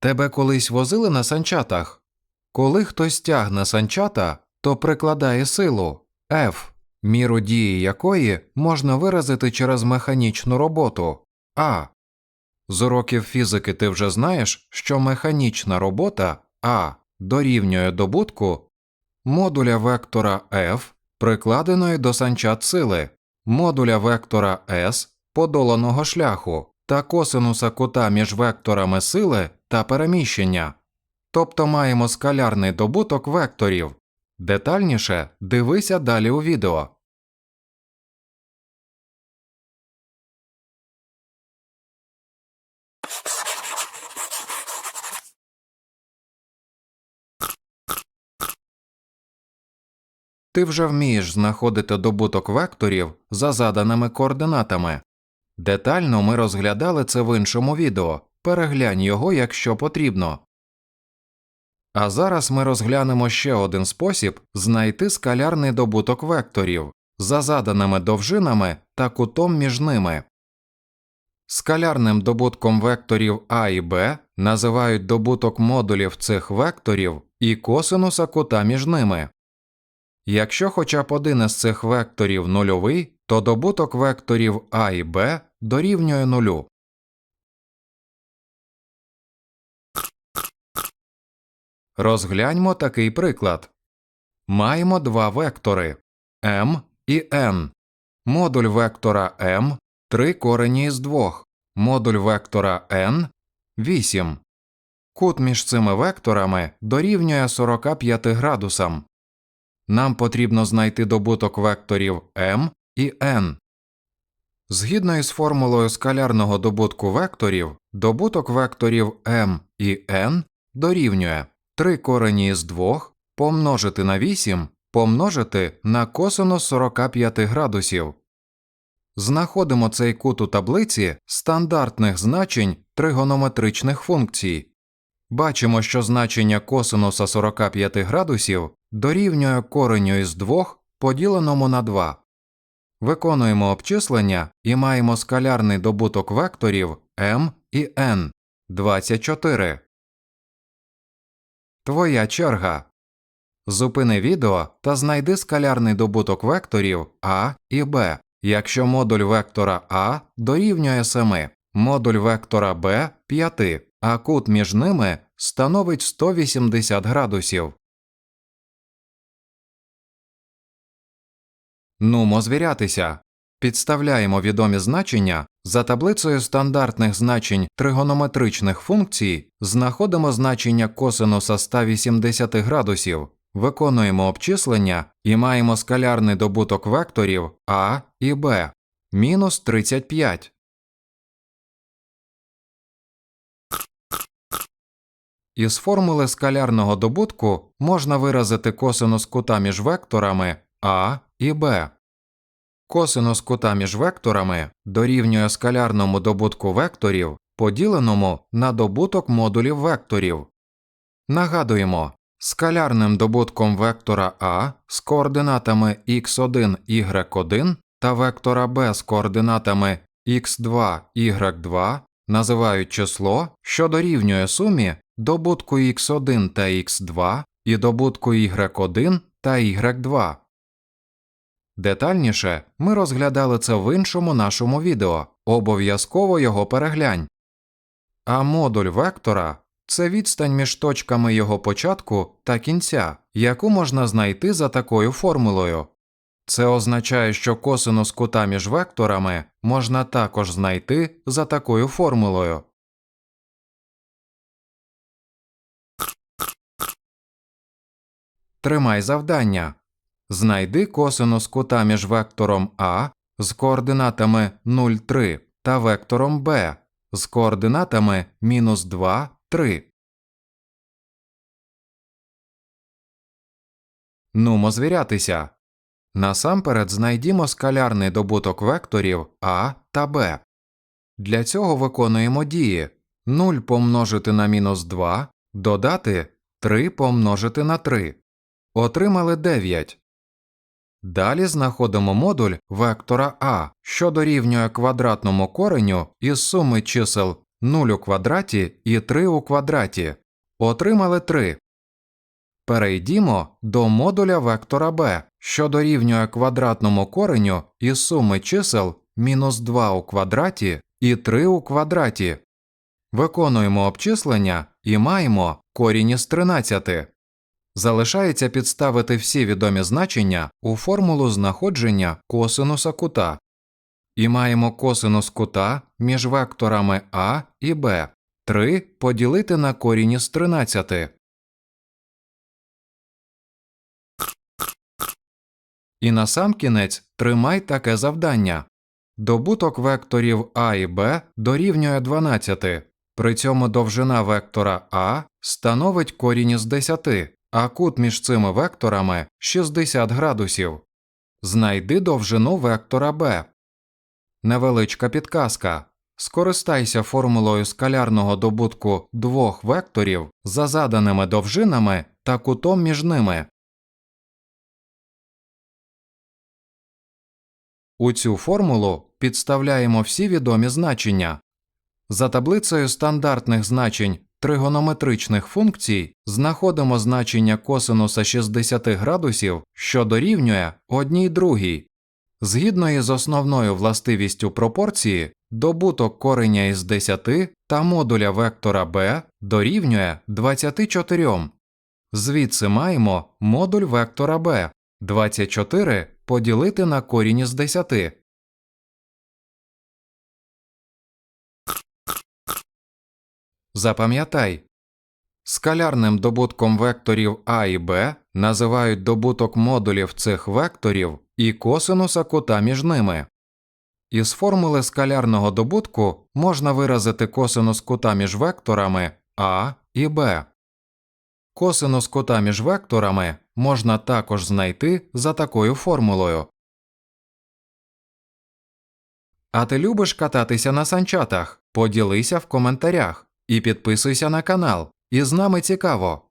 Тебе колись возили на санчатах? Коли хтось тягне санчата, то прикладає силу F, міру дії якої можна виразити через механічну роботу А. З уроків фізики ти вже знаєш, що механічна робота А дорівнює добутку модуля вектора F, прикладеної до санчат сили, модуля вектора S, подоланого шляху та косинуса кута між векторами сили та переміщення. Тобто маємо скалярний добуток векторів. Детальніше дивися далі у відео. Ти вже вмієш знаходити добуток векторів за заданими координатами. Детально ми розглядали це в іншому відео. Переглянь його, якщо потрібно. А зараз ми розглянемо ще один спосіб знайти скалярний добуток векторів за заданими довжинами та кутом між ними. Скалярним добутком векторів А і Б називають добуток модулів цих векторів і косинуса кута між ними. Якщо хоча б один із цих векторів нульовий, то добуток векторів А і Б дорівнює нулю. Розгляньмо такий приклад. Маємо два вектори m і n. Модуль вектора m 3 корені із 2, модуль вектора n 8. Кут між цими векторами дорівнює 45 градусам. Нам потрібно знайти добуток векторів m і n. Згідно із формулою скалярного добутку векторів, добуток векторів m і n дорівнює 3 корені із 2 помножити на 8 помножити на косинус 45 градусів. Знаходимо цей кут у таблиці стандартних значень тригонометричних функцій. Бачимо, що значення косинуса 45 градусів дорівнює кореню із 2 поділеному на 2. Виконуємо обчислення і маємо скалярний добуток векторів m і n 24. Твоя черга. Зупини відео та знайди скалярний добуток векторів А і Б, якщо модуль вектора А дорівнює 7, модуль вектора Б 5, а кут між ними становить 180 градусів. Нумо звірятися. Підставляємо відомі значення за таблицею стандартних значень тригонометричних функцій, знаходимо значення косинуса 180 градусів, виконуємо обчислення і маємо скалярний добуток векторів А і Б мінус 35. Із формули скалярного добутку можна виразити косинус кута між векторами А і Б. Косинус кута між векторами дорівнює скалярному добутку векторів, поділеному на добуток модулів векторів. Нагадуємо, скалярним добутком вектора А з координатами x1, y1 та вектора Б з координатами x2, y2 називають число, що дорівнює сумі добутку x1 та x2 і добутку y1 та y2. Детальніше ми розглядали це в іншому нашому відео, обов'язково його переглянь. А модуль вектора це відстань між точками його початку та кінця, яку можна знайти за такою формулою. Це означає, що косинус кута між векторами можна також знайти за такою формулою. Тримай завдання. Знайди косинус кута між вектором А з координатами 0,3 та вектором Б з координатами мінус 2, 3. Нумо звірятися. Насамперед знайдімо скалярний добуток векторів А та Б. Для цього виконуємо дії 0 помножити на мінус 2, додати 3 помножити на 3. Отримали 9. Далі знаходимо модуль вектора А, що дорівнює квадратному кореню із суми чисел 0 у квадраті і 3 у квадраті. Отримали 3. Перейдімо до модуля вектора b, що дорівнює квадратному кореню із суми чисел мінус 2 у квадраті і 3 у квадраті. Виконуємо обчислення і маємо корінь із 13. Залишається підставити всі відомі значення у формулу знаходження косинуса кута. І маємо косинус кута між векторами а і b 3 поділити на корінь із 13. І насамкінець тримай таке завдання. Добуток векторів а і b дорівнює 12. При цьому довжина вектора а становить корінь із 10, а кут між цими векторами 60 градусів. Знайди довжину вектора b. Невеличка підказка. Скористайся формулою скалярного добутку двох векторів за заданими довжинами та кутом між ними. У цю формулу підставляємо всі відомі значення. За таблицею стандартних значень тригонометричних функцій знаходимо значення косинуса 60 градусів, що дорівнює одній другій. Згідно із основною властивістю пропорції, добуток кореня із 10 та модуля вектора b дорівнює 24. Звідси маємо модуль вектора b 24 поділити на корінь із 10. Запам'ятай, скалярним добутком векторів а і b називають добуток модулів цих векторів і косинуса кута між ними. Із формули скалярного добутку можна виразити косинус кута між векторами а і b. Косинус кута між векторами можна також знайти за такою формулою. А ти любиш кататися на санчатах? Поділися в коментарях і підписуйся на канал. І з нами цікаво.